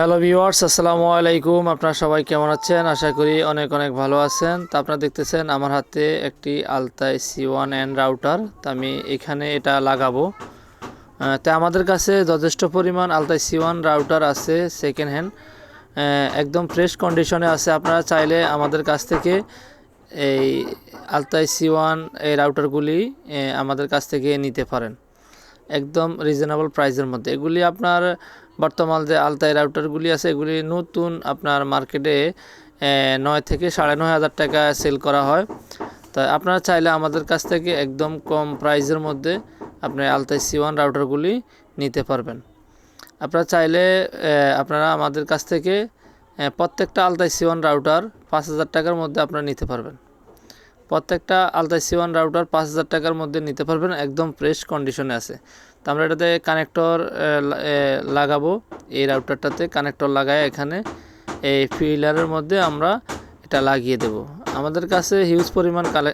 Hello viewers আসসালামু আলাইকুম। আপনারা সবাই কেমন আছেন? আশা করি অনেক অনেক ভালো আছেন। তো আপনারা দেখতেছেন আমার হাতে একটি Altai C one N router. তো আমি এখানে এটা লাগাবো। তো আমাদের কাছে যথেষ্ট পরিমাণ আলতাই সি ওয়ান রাউটার আছে সেকেন্ড হ্যান্ড একদম ফ্রেশ কন্ডিশনে আছে। আপনারা চাইলে আমাদের কাছ থেকে এই আলতাই সি ওয়ান এই রাউটারগুলি আমাদের কাছ থেকে নিতে পারেন। একদম রিজনেবল প্রাইসের মধ্যে। এগুলি আপনার বর্তমান যে আলতাই রাউটারগুলি আছে, এগুলি নতুন আপনার মার্কেটে নয় থেকে সাড়ে নয় হাজার টাকা সেল করা হয়। তাই আপনারা চাইলে আমাদের কাছ থেকে একদম কম প্রাইসের মধ্যে আপনি আলতাই সি ওয়ান রাউটারগুলি নিতে পারবেন। আপনারা চাইলে আপনারা আমাদের কাছ থেকে প্রত্যেকটা আলতাই সি ওয়ান রাউটার পাঁচ হাজার টাকার মধ্যে আপনারা নিতে পারবেন। প্রত্যেকটা আলতাই সিওয়ান রাউটার পাঁচ হাজার টাকার মধ্যে নিতে পারবেন, একদম ফ্রেশ কন্ডিশনে আছে। তো আমরা এটাতে কানেক্টর লাগাবো, এই রাউটারটাতে কানেক্টর লাগায় এখানে এই ফিলারের মধ্যে আমরা এটা লাগিয়ে দেব। আমাদের কাছে হিউজ পরিমাণ কালে